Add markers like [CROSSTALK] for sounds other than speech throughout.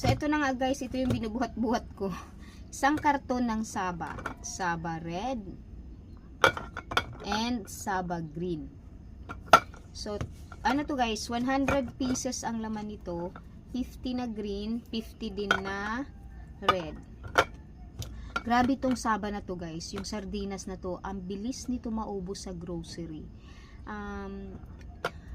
So, ito na nga guys, ito yung binubuhat-buhat ko. Isang karton ng Saba. Saba Red and Saba Green. So, ano to guys, 100 pieces ang laman nito. 50 na green, 50 din na red. Grabe tong Saba na to guys, yung sardinas na to, ang bilis nito maubos sa grocery. Um,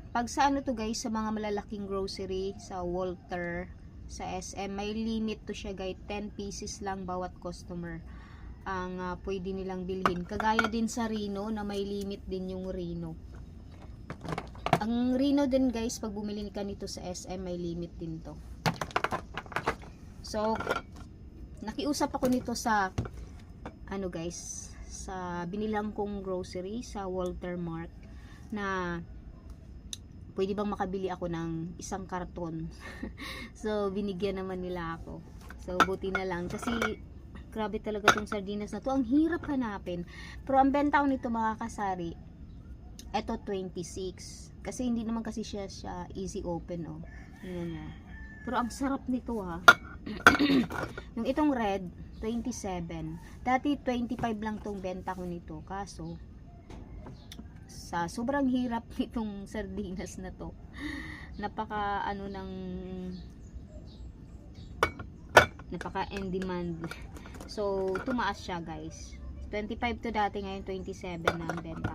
pag sa ano to guys, sa mga malalaking grocery, sa Walter, sa SM, may limit to siya guys, 10 pieces lang bawat customer ang ah, pwede nilang bilhin. Kagaya din sa Rino na may limit din yung Rino. Ang Rino din guys, pag bumili ka nito sa SM, may limit din to. So, nakiusap ako nito sa ano guys, sa binilang kong grocery sa Walter Mart na pwede bang makabili ako ng isang karton. [LAUGHS] so, binigyan naman nila ako. So, buti na lang. Kasi, grabe talaga tong sardinas na to. Ang hirap hanapin. Pero, ang benta ko nito mga kasari, eto 26. Kasi, hindi naman kasi siya, siya easy open, oh. Yan niya. Pero, ang sarap nito, ha. [CLEARS THROAT] yung itong red, 27. Dati, 25 lang tong benta ko nito. Kaso, sa sobrang hirap [LAUGHS] nitong sardinas na to. Napaka ano ng napaka in demand so tumaas siya guys. 25 to dati ngayon 27 na ang benta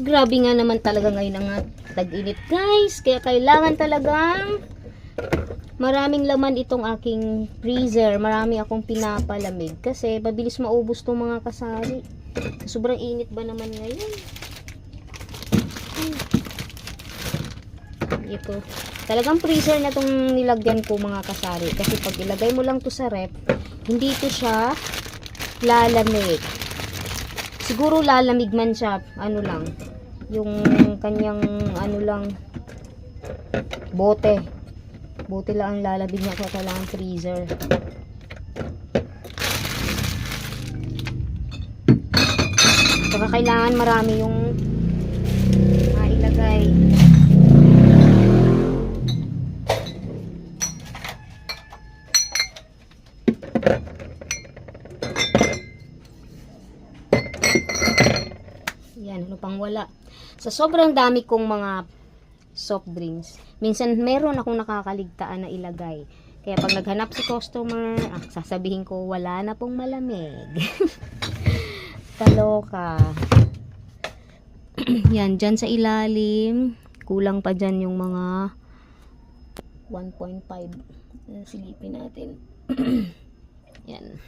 Grabe nga naman talaga ngayon ang tag-init guys. Kaya kailangan talagang maraming laman itong aking freezer. Marami akong pinapalamig. Kasi mabilis maubos tong mga kasari. Sobrang init ba naman ngayon? Ito. Talagang freezer na tong nilagyan ko mga kasari. Kasi pag ilagay mo lang to sa rep, hindi to siya lalamig. Siguro lalamig man siya, ano lang, yung kanyang ano lang, bote. Bote lang ang lalabig niya kaya kailangan freezer. Saka kailangan marami yung mailagay. Sa sobrang dami kong mga soft drinks, minsan meron akong nakakaligtaan na ilagay. Kaya pag naghanap si customer, ah, sasabihin ko, wala na pong malamig. [LAUGHS] Kaloka. [CLEARS THROAT] Yan, dyan sa ilalim, kulang pa dyan yung mga 1.5. Uh, silipin natin. [CLEARS THROAT] Yan.